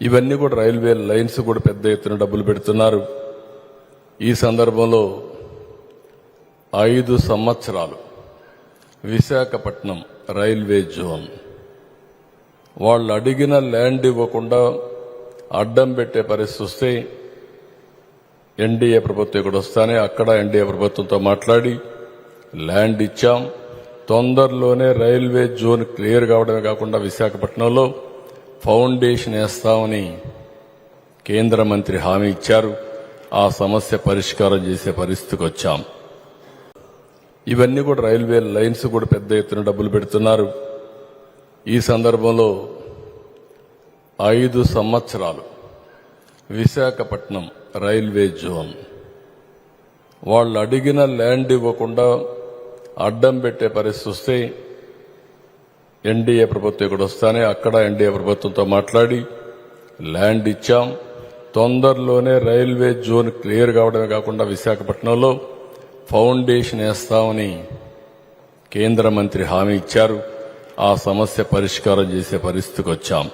ఇవన్నీ కూడా railway lines కూడా పెద్ద ఎత్తున డబ్బులు పెడుతున్నారు. ఈ సందర్భంలో ఐదు సంవత్సరాలు విశాఖపట్నం రైల్వే జోన్. వాళ్ళు అడిగిన ల్యాండ్ ఇవ్వకుండా అడ్డం పెట్టే పరిస్థితి వస్తే ఎన్డీఏ ప్రభుత్వం ఇక్కడ వస్తానే అక్కడ ఎన్డీఏ ప్రభుత్వంతో మాట్లాడి ల్యాండ్ ఇచ్చాం. తొందరలోనే రైల్వే జోన్ క్లియర్ కావడమే కాకుండా విశాఖపట్నంలో ఫౌండేషన్ వేస్తామని కేంద్ర మంత్రి హామీ ఇచ్చారు. ఆ సమస్య పరిష్కారం చేసే పరిస్థితికి వచ్చాం. ఇవన్నీ కూడా రైల్వే లైన్స్ కూడా పెద్ద ఎత్తున డబ్బులు పెడుతున్నారు. ఈ సందర్భంలో ఐదు సంవత్సరాలు విశాఖపట్నం రైల్వే జోన్. వాళ్ళు అడిగిన ల్యాండ్ ఇవ్వకుండా అడ్డం పెట్టే పరిస్థితి వస్తే ఎన్డీఏ ప్రభుత్వం ఇక్కడ వస్తానే అక్కడ ఎన్డీఏ ప్రభుత్వంతో మాట్లాడి ల్యాండ్ ఇచ్చాం. తొందరలోనే రైల్వే జోన్ క్లియర్ కావడమే కాకుండా విశాఖపట్నంలో ఫౌండేషన్ వేస్తామని కేంద్ర మంత్రి హామీ ఇచ్చారు. ఆ సమస్య పరిష్కారం చేసే పరిస్థితికి వచ్చాం.